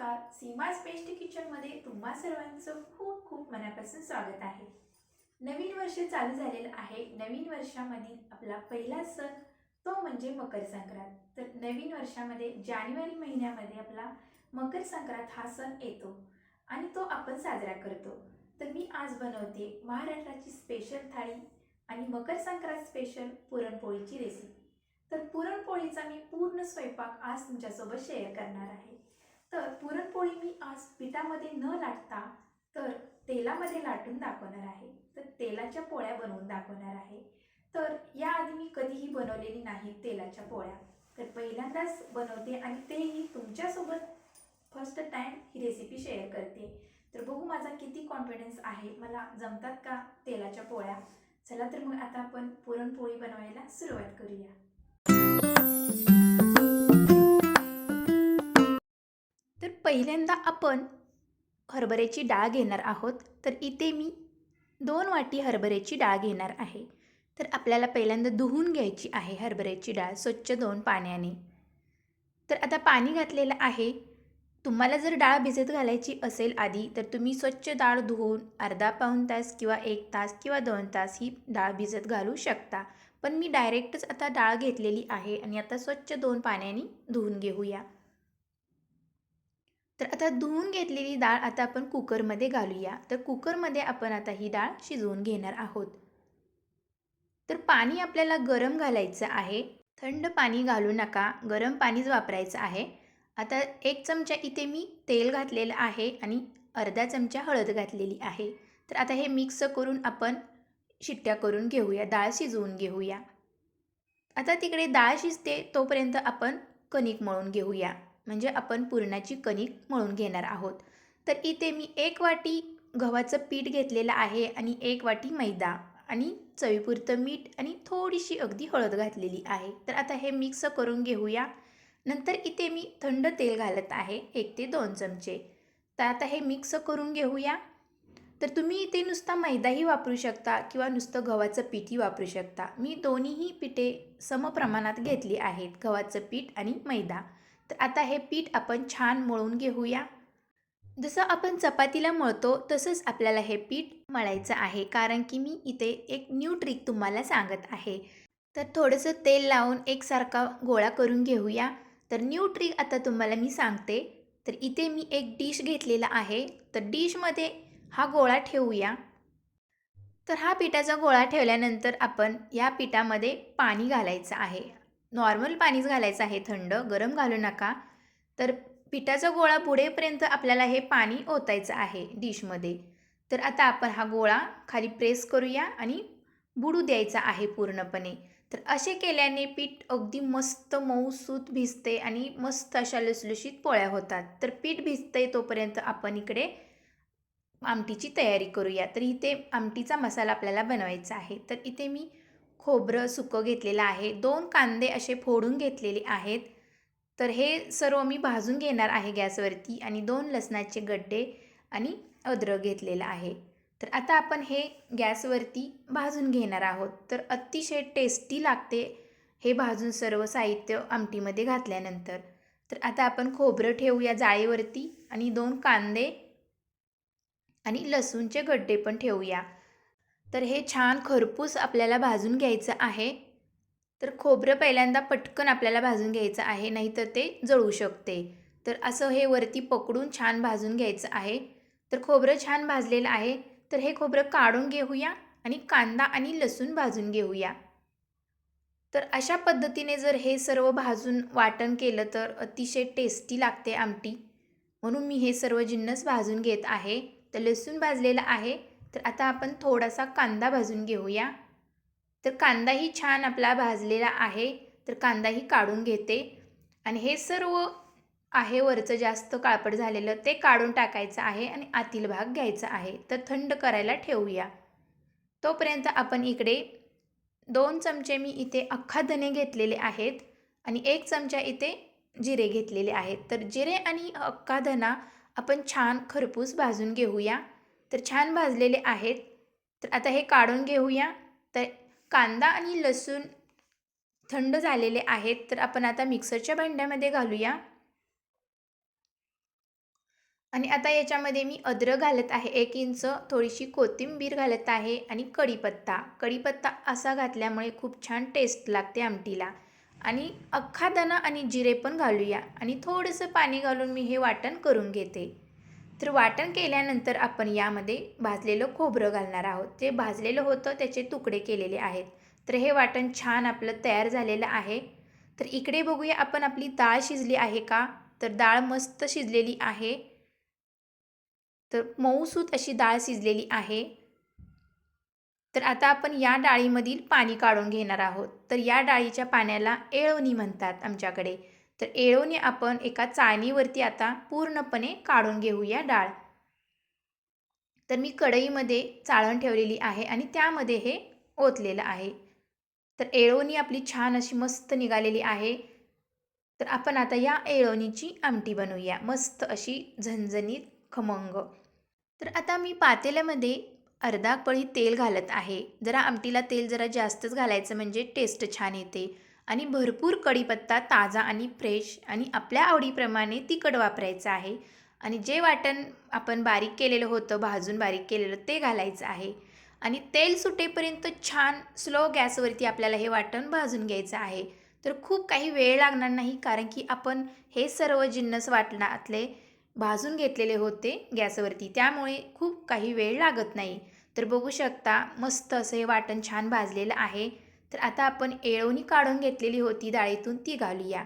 नमस्कार. सीमाज बेस्ट किचनमध्ये तुम्हा सर्वांचं खूप खूप मनापासून स्वागत आहे. नवीन वर्ष चालू झालेलं आहे. नवीन वर्षामधील आपला पहिला सण तो म्हणजे मकर संक्रांत. तर नवीन वर्षामध्ये जानेवारी महिन्यामध्ये आपला मकर संक्रांत हा सण येतो आणि तो आपण साजरा करतो. तर मी आज बनवते महाराष्ट्राची स्पेशल थाळी आणि मकर संक्रांत स्पेशल पुरणपोळीची रेसिपी तर पुरणपोळीचा मी पूर्ण स्वयंपाक आज तुमच्यासोबत शेअर करणार आहे. तर पुरणपोळी मी आज पिठामध्ये न लाटता तर तेलामध्ये लाटून दाखवणार आहे. तर तेलाच्या पोळ्या बनवून दाखवणार आहे. तर याआधी मी कधीही बनवलेली नाही तेलाच्या पोळ्या. तर पहिल्यांदाच बनवते आणि तेही तुमच्यासोबत फर्स्ट टाईम ही रेसिपी शेअर करते. तर बघू माझा किती कॉन्फिडन्स आहे. मला जमतात का तेलाच्या पोळ्या? चला तर मग आता आपण पुरणपोळी बनवायला सुरुवात करूया. पहिल्यांदा आपण हरभऱ्याची डाळ घेणार आहोत तर इथे मी दोन वाटी हरभऱ्याची डाळ घेणार आहे. तर आपल्याला पहिल्यांदा धुवून घ्यायची आहे हरभऱ्याची डाळ स्वच्छ दोन पाण्याने. तर आता पाणी घातलेलं आहे. तुम्हाला जर डाळ भिजत घालायची असेल आधी तर तुम्ही स्वच्छ डाळ धुवून अर्धा पाऊण तास किंवा एक तास किंवा दोन तास ही डाळ भिजत घालू शकता. पण मी डायरेक्टच आता डाळ घेतलेली आहे आणि आता स्वच्छ दोन पाण्याने धुवून घेऊया. तर आता धुवून घेतलेली डाळ आता आपण कुकरमध्ये घालूया. तर कुकरमध्ये आपण आता ही डाळ शिजवून घेणार आहोत. तर पाणी आपल्याला गरम घालायचं आहे. थंड पाणी घालू नका. गरम पाणीच वापरायचं आहे. आता एक चमचा इथे मी तेल घातलेलं आहे आणि अर्धा चमचा हळद घातलेली आहे. तर आता हे मिक्स करून आपण शिट्ट्या करून घेऊया. डाळ शिजवून घेऊया. आता तिकडे डाळ शिजते तोपर्यंत आपण कणिक मळून घेऊया. म्हणजे आपण पुरणाची कणिक मळून घेणार आहोत. तर इथे मी एक वाटी गव्हाचं पीठ घेतलेलं आहे आणि एक वाटी मैदा आणि चवीपुरतं मीठ आणि थोडीशी अगदी हळद घातलेली आहे. तर आता हे मिक्स करून घेऊया. नंतर इथे मी थंड तेल घालत आहे एक ते दोन चमचे. तर आता हे मिक्स करून घेऊया. तर तुम्ही इथे नुसता मैदाही वापरू शकता किंवा नुसतं गव्हाचं पीठही वापरू शकता. मी दोन्हीही पिठे समप्रमाणात घेतली आहेत गव्हाचं पीठ आणि मैदा. तर आता हे पीठ आपण छान मळून घेऊया. जसं आपण चपातीला मळतो तसंच आपल्याला हे पीठ मळायचं आहे कारण की मी इथे एक न्यू ट्रिक तुम्हाला सांगत आहे. तर थोडंसं तेल लावून एकसारखा गोळा करून घेऊया. तर न्यू ट्रिक आता तुम्हाला मी सांगते. तर इथे मी एक डिश घेतलेला आहे. तर डिशमध्ये हा गोळा ठेवूया. तर हा पिठाचा गोळा ठेवल्यानंतर आपण या पिठामध्ये पाणी घालायचं आहे. नॉर्मल पाणीच घालायचं आहे थंड गरम घालू नका. तर पिठाचा गोळा पुढेपर्यंत आपल्याला हे पाणी ओतायचं आहे डिशमध्ये. तर आता आपण हा गोळा खाली प्रेस करूया आणि बुडू द्यायचा आहे पूर्णपणे. तर असे केल्याने पीठ अगदी मस्त मऊ सूत भिजते आणि मस्त अशा लुसलुशीत पोळ्या होतात. तर पीठ भिजते तोपर्यंत आपण इकडे आमटीची तयारी करूया. तर इथे आमटीचा मसाला आपल्याला बनवायचा आहे. तर इथे मी खोबरं सुकं घेतलेलं आहे. दोन कांदे असे फोडून घेतलेले आहेत. तर हे सर्व मी भाजून घेणार आहे गॅसवरती आणि दोन लसणाचे गड्डे आणि अद्रक घेतलेलं आहे. तर आता आपण हे गॅसवरती भाजून घेणार आहोत. तर अतिशय टेस्टी लागते हे भाजून सर्व साहित्य आमटीमध्ये घातल्यानंतर. तर आता आपण खोबरं ठेवूया जाळीवरती आणि दोन कांदे आणि लसूणचे गड्डे पण ठेवूया. तर हे छान खरपूस आपल्याला भाजून घ्यायचं आहे. तर खोबरं पहिल्यांदा पटकन आपल्याला भाजून घ्यायचं आहे नाहीतर ते जळू शकते. तर असं हे वरती पकडून छान भाजून घ्यायचं आहे. तर खोबरं छान भाजलेलं आहे. तर हे खोबरं काढून घेऊया आणि कांदा आणि लसूण भाजून घेऊया. तर अशा पद्धतीने जर हे सर्व भाजून वाटण केलं तर अतिशय टेस्टी लागते आमटी. म्हणून मी हे सर्व जिन्नस भाजून घेत आहे. तर लसूण भाजलेलं आहे. तर आता आपण थोडासा कांदा भाजून घेऊया. तर कांदाही छान आपला भाजलेला आहे. तर कांदाही काढून घेते. आणि हे सर्व आहे वरचं जास्त काळपट झालेलं ते काढून टाकायचं आहे आणि आतील भाग घ्यायचा आहे. तर थंड करायला ठेवूया. तोपर्यंत आपण इकडे दोन चमचे मी इथे अख्खा धने घेतलेले आहेत आणि एक चमचा इथे जिरे घेतलेले आहेत. तर जिरे आणि अख्खा धना आपण छान खरपूस भाजून घेऊया. तर छान भाजलेले आहेत. तर आता हे काढून घेऊया. तर कांदा आणि लसूण थंड झालेले आहेत. तर आपण आता मिक्सरच्या भांड्यामध्ये घालूया. आणि आता याच्यामध्ये मी अद्रक घालत आहे. एक इंच थोडीशी कोथिंबीर घालत आहे आणि कढीपत्ता. कढीपत्ता असा घातल्यामुळे खूप छान टेस्ट लागते आमटीला. आणि अख्खा दाणा आणि जिरे पण घालूया. आणि थोडंसं पाणी घालून मी हे वाटण करून घेते. तर वाटण केल्यानंतर आपण यामध्ये भाजलेलं खोबरं घालणार आहोत. ते भाजलेलं होतं त्याचे तुकडे केलेले आहेत. तर हे वाटण छान आपलं तयार झालेलं आहे. तर इकडे बघूया आपण आपली डाळ शिजली आहे का? तर डाळ मस्त शिजलेली आहे. तर मऊसूत अशी डाळ शिजलेली आहे. तर आता आपण या डाळीमधील पाणी काढून घेणार आहोत. तर या डाळीच्या पाण्याला एळवणी म्हणतात आमच्याकडे. तर एळवणी आपण एका चाळणीवरती आता पूर्णपणे काढून घेऊया डाळ. तर मी कढईमध्ये चाळण ठेवलेली आहे आणि त्यामध्ये हे ओतलेलं आहे. तर एळवणी आपली छान अशी मस्त निघालेली आहे. तर आपण आता या एळवणीची आमटी बनवूया मस्त अशी झणझणीत खमंग. तर आता मी पातेल्यामध्ये अर्धा पळी तेल घालत आहे. जरा आमटीला तेल जरा जास्तच घालायचं म्हणजे टेस्ट छान येते. आणि भरपूर कढीपत्ता ताजा आणि फ्रेश आणि आपल्या आवडीप्रमाणे तिखट वापरायचं आहे. आणि जे वाटण आपण बारीक केलेलं होतं भाजून बारीक केलेलं ते घालायचं आहे. आणि तेल सुटेपर्यंत छान स्लो गॅसवरती आपल्याला हे वाटण भाजून घ्यायचं आहे. तर खूप काही वेळ लागणार नाही कारण की आपण हे सर्व जिन्नस वाटणातले भाजून घेतलेले होते गॅसवरती. त्यामुळे खूप काही वेळ लागत नाही. तर बघू शकता मस्त असं हे वाटण छान भाजलेलं आहे. तर आता आपण एळवणी काढून घेतलेली होती डाळीतून ती घालूया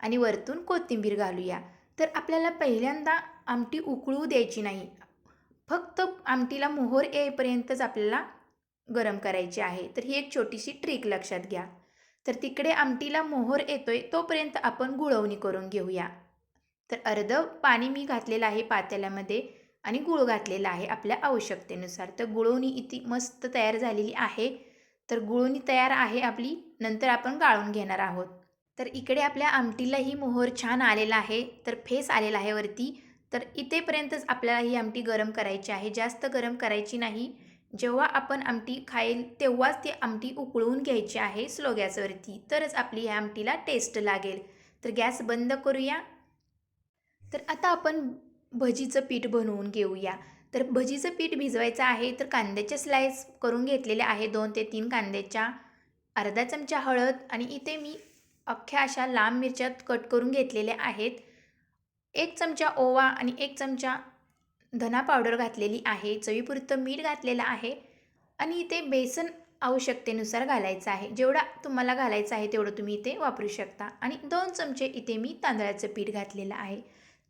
आणि वरतून कोथिंबीर घालूया. तर आपल्याला पहिल्यांदा आमटी उकळू द्यायची नाही. फक्त आमटीला मोहर येईपर्यंतच आपल्याला गरम करायची आहे. तर ही एक छोटीशी ट्रिक लक्षात घ्या. तर तिकडे आमटीला मोहर येतोय तोपर्यंत आपण गुळवणी करून घेऊया. तर अर्ध पाणी मी घातलेलं आहे पातेल्यामध्ये आणि गुळ घातलेला आहे आपल्या आवश्यकतेनुसार. तर गुळवणी इथे मस्त तयार झालेली आहे. तर गुळवणी तयार आहे आपली नंतर आपण गाळून घेणार आहोत. तर इकडे आपल्या आमटीलाही मोहर छान आलेला आहे तर फेस आलेला आहे वरती. तर इथेपर्यंतच आपल्याला ही आमटी गरम करायची आहे जास्त गरम करायची नाही. जेव्हा आपण आमटी खाईल तेव्हाच ती आमटी उकळून घ्यायची आहे स्लो गॅसवरती तरच आपली ह्या आमटीला टेस्ट लागेल. तर गॅस बंद करूया. तर आता आपण भजीचं पीठ बनवून घेऊया. तर भजीचं पीठ भिजवायचं आहे तर कांद्याचे स्लाईस करून घेतलेले आहे दोन ते तीन कांद्याच्या. अर्धा चमचा हळद आणि इथे मी अख्ख्या अशा लांब मिरच्यात कट करून घेतलेल्या आहेत. एक चमचा ओवा आणि एक चमचा धना पावडर घातलेली आहे चवीपुरतं मीठ घातलेलं आहे आणि इथे बेसन आवश्यकतेनुसार घालायचं आहे. जेवढा तुम्हाला घालायचं आहे तेवढं तुम्ही इथे वापरू शकता. आणि दोन चमचे इथे मी तांदळाचं पीठ घातलेलं आहे.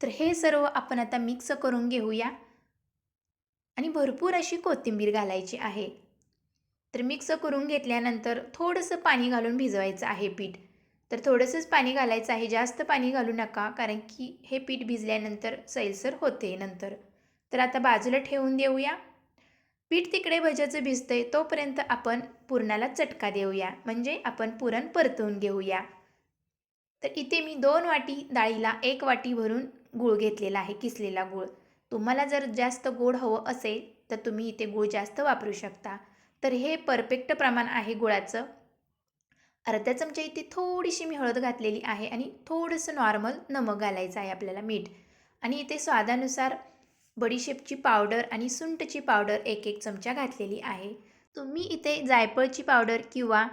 तर हे सर्व आपण आता मिक्स करून घेऊया. आणि भरपूर अशी कोथिंबीर घालायची आहे. तर मिक्स करून घेतल्यानंतर थोडंसं पाणी घालून भिजवायचं आहे पीठ. तर थोडंसंच पाणी घालायचं आहे. जास्त पाणी घालू नका कारण की हे पीठ भिजल्यानंतर सैलसर होते नंतर. तर आता बाजूला ठेवून देऊया. पीठ तिकडे भज्याचं भिजतंय तोपर्यंत आपण पुरणाला चटका देऊया. म्हणजे आपण पुरण परतवून घेऊया. तर इथे मी दोन वाटी डाळीला एक वाटी भरून गूळ घेतलेला आहे किसलेला गूळ. तुम्हाला जर जास्त गोड हवं असेल तर तुम्ही इथे गूळ जास्त वापरू शकता. तर हे परफेक्ट प्रमाण आहे गुळाचं. अर्धा चमचा इथे थोडीशी मी हळद घातलेली आहे आणि थोडंसं नॉर्मल नमक घालायचं आहे आपल्याला मीठ. आणि इथे स्वादानुसार बडीशेपची पावडर आणि सुंटची पावडर एक एक चमचा घातलेली आहे. तुम्ही इथे जायफळची पावडर किंवा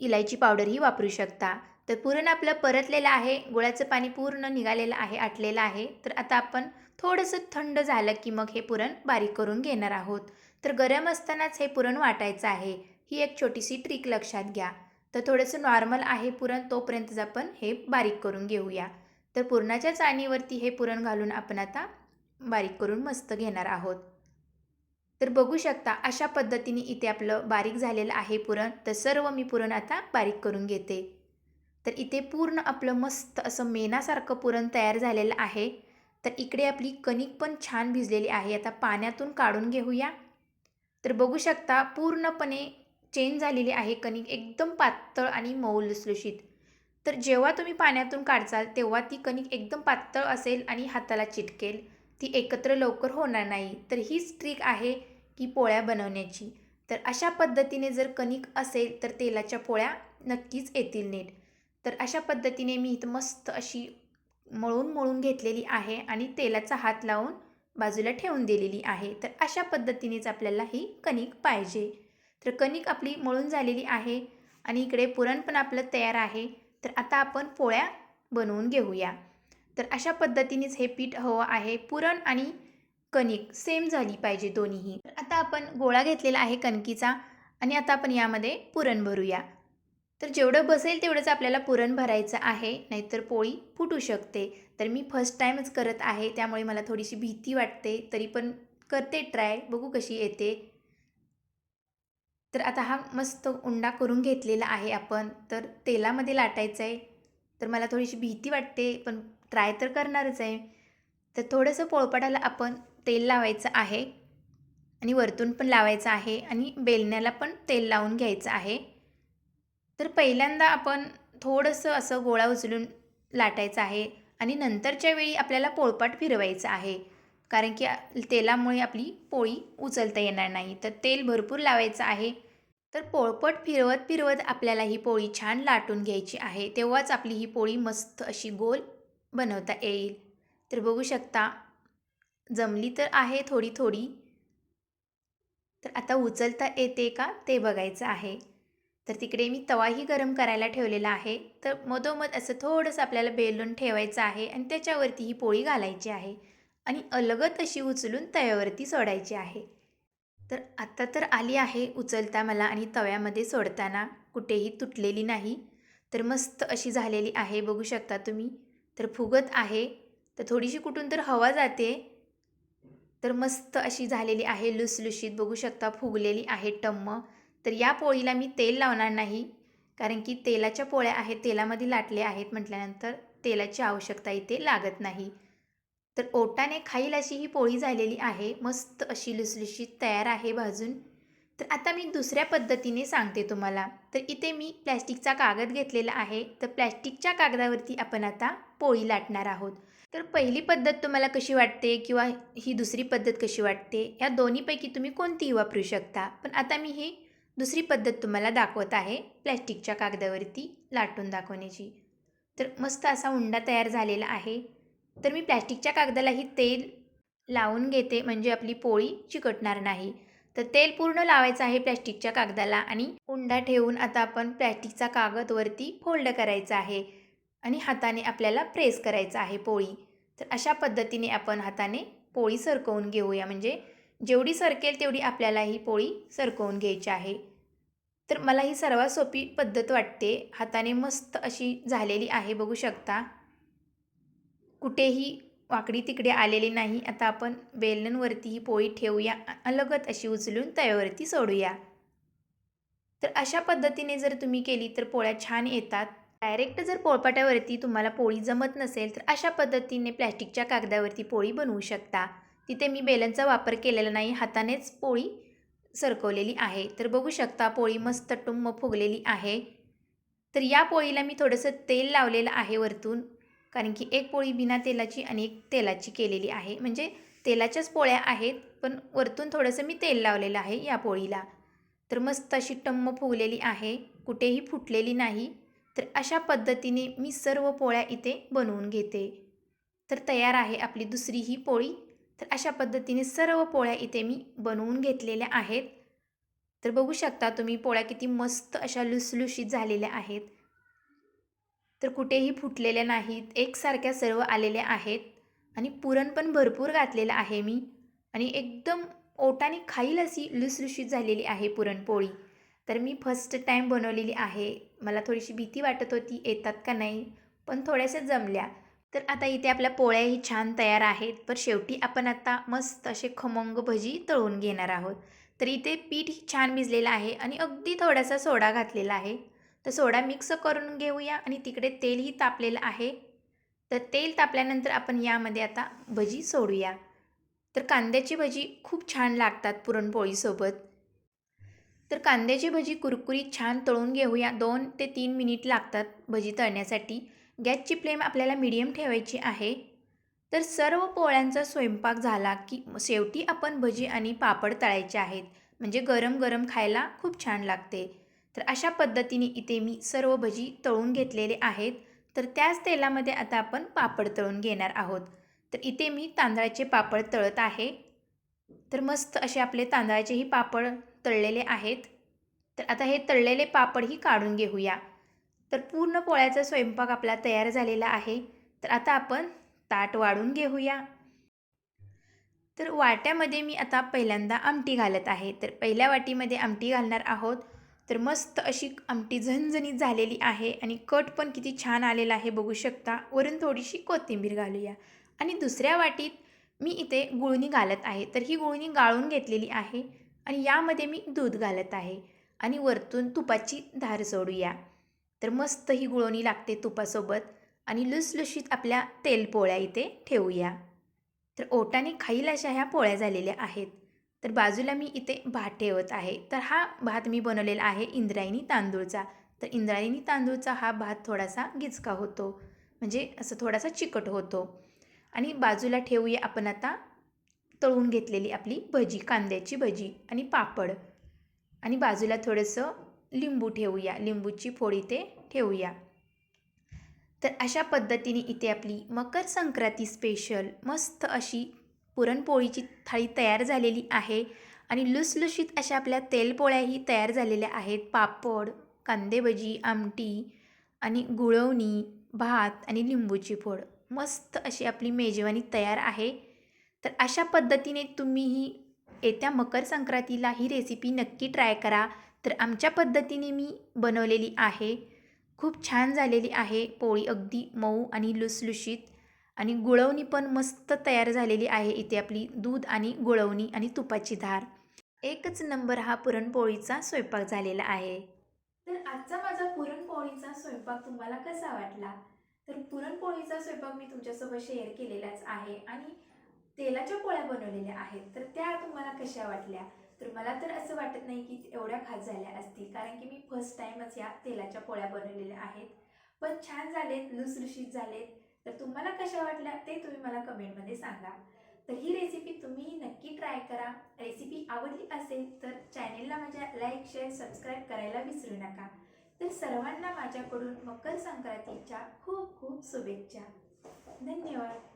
इलायची पावडरही वापरू शकता. तर पुरण आपलं परतलेलं आहे गुळाचं पाणी पूर्ण निघालेलं आहे आटलेलं आहे. तर आता आपण थोडंसं थंड झालं की मग हे पुरण बारीक करून घेणार आहोत. तर गरम असतानाच हे पुरण वाटायचं आहे. ही एक छोटीशी ट्रिक लक्षात घ्या. तर थोडंसं नॉर्मल आहे पुरण तोपर्यंतच आपण हे बारीक करून घेऊया. तर पुरणाच्या चाळणीवरती हे पुरण घालून आपण आता बारीक करून मस्त घेणार आहोत. तर बघू शकता अशा पद्धतीने इथे आपलं बारीक झालेलं आहे पुरण. तर सर्व मी पुरण आता बारीक करून घेते. तर इथे पूर्ण आपलं मस्त असं मेनासारखं पुरण तयार झालेलं आहे. तर इकडे आपली कणिक पण छान भिजलेली आहे. आता पाण्यातून काढून घेऊया. तर बघू शकता पूर्णपणे चेंज झालेली आहे कणिक. एकदम पातळ आणि मऊ लुसलुशीत. तर जेव्हा तुम्ही पाण्यातून काढचाल तेव्हा ती कणिक एकदम पातळ असेल आणि हाताला चिटकेल. ती एकत्र लवकर होणार नाही. तर हीच ट्रिक आहे की पोळ्या बनवण्याची. तर अशा पद्धतीने जर कणिक असेल तर तेलाच्या पोळ्या नक्कीच येतील नीट. तर अशा पद्धतीने मी इथं मस्त अशी मळून मळून घेतलेली आहे आणि तेलाचा हात लावून बाजूला ठेवून दिलेली आहे. तर अशा पद्धतीनेच आपल्याला ही कणिक पाहिजे. तर कणिक आपली मळून झालेली आहे आणि इकडे पुरण पण आपलं तयार आहे. तर आता आपण पोळ्या बनवून घेऊया. तर अशा पद्धतीनेच हे पीठ हवं आहे. पुरण आणि कणिक सेम झाली पाहिजे दोन्हीही. तर आता आपण गोळा घेतलेला आहे कणकीचा आणि आता आपण यामध्ये पुरण भरूया. तर जेवढं बसेल तेवढंच आपल्याला पुरण भरायचं आहे नाहीतर पोळी फुटू शकते. तर मी फर्स्ट टाईमच करत आहे त्यामुळे मला थोडीशी भीती वाटते तरी पण करते ट्राय बघू कशी येते. तर आता हा मस्त उंडा करून घेतलेला आहे आपण तर तेलामध्ये लाटायचं आहे तर मला थोडीशी भीती वाटते पण ट्राय तर करणारच आहे. तर थोडंसं पोळपाटाला आपण तेल लावायचं आहे. आणि वरतून पण लावायचं आहे आणि बेलण्याला पण तेल लावून घ्यायचं आहे. तर पहिल्यांदा आपण थोडंसं असं गोळा उचलून लाटायचं आहे आणि नंतरच्या वेळी आपल्याला पोळपाट फिरवायचं आहे. कारण की तेलामुळे आपली पोळी उचलता येणार नाही. तर तेल भरपूर लावायचं आहे. तर पोळपट फिरवत फिरवत आपल्याला ही पोळी छान लाटून घ्यायची आहे. तेव्हाच आपली ही पोळी मस्त अशी गोल बनवता येईल. तर बघू शकता जमली तर आहे थोडी थोडी. तर आता उचलता येते का? ते बघायचं आहे. तर तिकडे मी तवाही गरम करायला ठेवलेला आहे. तर मधोमध असं थोडंसं आपल्याला बेलून ठेवायचं आहे आणि त्याच्यावरती ही पोळी घालायची आहे. आणि अलगत अशी उचलून तव्यावरती सोडायची आहे. तर आत्ता तर आली आहे उचलता मला आणि तव्यामध्ये सोडताना. कुठेही तुटलेली नाही. तर मस्त अशी झालेली आहे बघू शकता तुम्ही. तर फुगत आहे. तर थोडीशी कुठून तर हवा जाते. तर मस्त अशी झालेली आहे लुसलुशीत बघू शकता फुगलेली आहे टम्म. तर या पोळीला मी तेल लावणार नाही कारण की तेलाच्या पोळ्या आहेत तेलामध्ये लाटले आहेत म्हटल्यानंतर तेलाची आवश्यकता इथे लागत नाही. तर ओटाने खाईल अशी ही पोळी झालेली आहे मस्त अशी लुसलुशीत तयार आहे भाजून. तर आता मी दुसऱ्या पद्धतीने सांगते तुम्हाला. तर इथे मी प्लॅस्टिकचा कागद घेतलेला आहे तर प्लॅस्टिकच्या कागदावरती आपण आता पोळी लाटणार आहोत. तर पहिली पद्धत तुम्हाला कशी वाटते किंवा ही दुसरी पद्धत कशी वाटते? या दोन्हीपैकी तुम्ही कोणतीही वापरू शकता. पण आता मी ही दुसरी पद्धत तुम्हाला दाखवत आहे प्लॅस्टिकच्या कागदावरती लाटून दाखवण्याची. तर मस्त असा उंडा तयार झालेला आहे. तर मी प्लॅस्टिकच्या कागदालाही तेल लावून घेते म्हणजे आपली पोळी चिकटणार नाही. तर तेल पूर्ण लावायचं आहे प्लॅस्टिकच्या कागदाला आणि उंडा ठेवून आता आपण प्लॅस्टिकचा कागद वरती फोल्ड करायचा आहे आणि हाताने आपल्याला प्रेस करायचा आहे पोळी. तर अशा पद्धतीने आपण हाताने पोळी सरकवून घेऊया म्हणजे जेवढी सरकेल तेवढी आपल्याला ही पोळी सरकवून घ्यायची आहे. तर मला ही सर्वात सोपी पद्धत वाटते. हाताने मस्त अशी झालेली आहे बघू शकता. कुठेही वाकडी तिकडे आलेली नाही. आता आपण बेलनवरती ही पोळी ठेवूया. अलगत अशी उचलून तव्यावरती सोडूया. तर अशा पद्धतीने जर तुम्ही केली तर पोळ्या छान येतात. डायरेक्ट जर पोळपाट्यावरती तुम्हाला पोळी जमत नसेल तर अशा पद्धतीने प्लॅस्टिकच्या कागदावरती पोळी बनवू शकता. तिथे मी बेलनचा वापर केलेला नाही हातानेच पोळी सरकवलेली आहे. तर बघू शकता पोळी मस्त टुम्म फुगलेली आहे. तर या पोळीला मी थोडंसं तेल लावलेलं आहे वरतून कारण की एक पोळी बिना तेलाची आणि एक तेलाची केलेली आहे. म्हणजे तेलाच्याच पोळ्या आहेत पण वरतून थोडंसं मी तेल लावलेलं आहे या पोळीला. तर मस्त अशी टम्म फुगलेली आहे कुठेही फुटलेली नाही. तर अशा पद्धतीने मी सर्व पोळ्या इथे बनवून घेते. तर तयार आहे आपली दुसरी ही पोळी. तर अशा पद्धतीने सर्व पोळ्या इथे मी बनवून घेतलेल्या आहेत. तर बघू शकता तुम्ही पोळ्या किती मस्त अशा लुसलुशीत झालेल्या आहेत. तर कुठेही फुटलेल्या नाहीत एकसारख्या सर्व आलेल्या आहेत. आणि पुरण पण भरपूर घातलेलं आहे मी. आणि एकदम ओटाने खाईल अशी लुसलुशीत झालेली आहे पुरणपोळी. तर मी फर्स्ट टाईम बनवलेली आहे. मला थोडीशी भीती वाटत होती येतात का नाही? पण थोड्याशा जमल्या. तर आता इथे आपल्या पोळ्याही छान तयार आहेत. पण शेवटी आपण आता मस्त असे खमंग भजी तळून घेणार आहोत. तर इथे पीठ छान भिजलेलं आहे आणि अगदी थोडासा सोडा घातलेला आहे. तर सोडा मिक्स करून घेऊया आणि तिकडे तेलही तापलेलं आहे. तर तेल तापल्यानंतर आपण यामध्ये आता भजी सोडूया. तर कांद्याची भजी खूप छान लागतात पुरणपोळीसोबत. तर कांद्याची भजी कुरकुरीत छान तळून घेऊया. दोन ते तीन मिनिट लागतात भजी तळण्यासाठी. गॅसची फ्लेम आपल्याला मिडियम ठेवायची आहे. तर सर्व पोळ्यांचा स्वयंपाक झाला की शेवटी आपण भजी आणि पापड तळायचे आहेत. म्हणजे गरम गरम खायला खूप छान लागते. तर अशा पद्धतीने इथे मी सर्व भजी तळून घेतलेले आहेत. तर त्याच तेलामध्ये आता आपण पापड तळून घेणार आहोत. तर इथे मी तांदळाचे पापड तळत आहे. तर मस्त असे आपले तांदळाचेही पापड तळलेले आहेत. तर आता हे तळलेले पापडही काढून घेऊया. तर पूर्ण पोळ्याचा स्वयंपाक आपला तयार झालेला आहे. तर आता आपण ताट वाढून घेऊया. तर वाट्यामध्ये मी आता पहिल्यांदा आमटी घालत आहे. तर पहिल्या वाटीमध्ये आमटी घालणार आहोत. तर मस्त अशी आमटी झणझणीत झालेली आहे आणि कट पण किती छान आलेला आहे बघू शकता. वरून थोडीशी कोथिंबीर घालूया. आणि दुसऱ्या वाटीत मी इथे गुळणी घालत आहे. तर ही गुळणी गाळून घेतलेली आहे आणि यामध्ये मी दूध घालत आहे. आणि वरतून तुपाची धार सोडूया. तर मस्त ही गुळवणी लागते तुपासोबत आणि लुसलुशीत आपल्या तेलपोळ्या इथे ठेवूया. तर ओटाने खाईल अशा ह्या पोळ्या झालेल्या आहेत. तर बाजूला मी इथे भात ठेवत आहे. तर हा भात मी बनवलेला आहे इंद्रायणी तांदूळचा. तर इंद्रायणी तांदूळचा हा भात थोडासा गिचका होतो. म्हणजे असं थोडासा चिकट होतो. आणि बाजूला ठेवूया आपण आता तळून घेतलेली आपली भजी कांद्याची भजी आणि पापड. आणि बाजूला थोडंसं लिंबू ठेवूया. लिंबूची फोड इथे ठेवूया. तर अशा पद्धतीने इथे आपली मकर संक्रांती स्पेशल मस्त अशी पुरणपोळीची थाळी तयार झालेली आहे. आणि लुसलुशीत अशा आपल्या तेलपोळ्याही तयार झालेल्या आहेत. पापड कांदेभजी आमटी आणि गुळवणी भात आणि लिंबूची फोड. मस्त अशी आपली मेजवानी तयार आहे. तर अशा पद्धतीने तुम्हीही येत्या मकर संक्रांतीला ही रेसिपी नक्की ट्राय करा. तर आमच्या पद्धतीने मी बनवलेली आहे. खूप छान झालेली आहे पोळी. अगदी मऊ आणि लुसलुशीत आणि गुळवणी पण मस्त तयार झालेली आहे इथे आपली दूध आणि गुळवणी आणि तुपाची धार. एकच नंबर हा पुरणपोळीचा स्वयंपाक झालेला आहे. तर आजचा माझा पुरणपोळीचा स्वयंपाक तुम्हाला कसा वाटला? तर पुरणपोळीचा स्वयंपाक मी तुमच्यासोबत शेअर केलेलाच आहे आणि तेलाच्या पोळ्या बनवलेल्या आहेत. तर त्या तुम्हाला कशा वाटल्या? तर मला तर असं वाटत नाही की एवढ्या खास झाल्या असतील कारण की मी फर्स्ट टाईमच या तेलाच्या पोळ्या बनवलेल्या आहेत. पण छान झालेत लुसलुशीत झालेत. तर तुम्हाला कशा वाटल्या ते तुम्ही मला कमेंटमध्ये सांगा. तर ही रेसिपी तुम्ही नक्की ट्राय करा. रेसिपी आवडली असेल तर चॅनेलला माझ्या लाईक शेअर सबस्क्राईब करायला विसरू नका. तर सर्वांना माझ्याकडून मकर संक्रांतीच्या खूप खूप शुभेच्छा. धन्यवाद.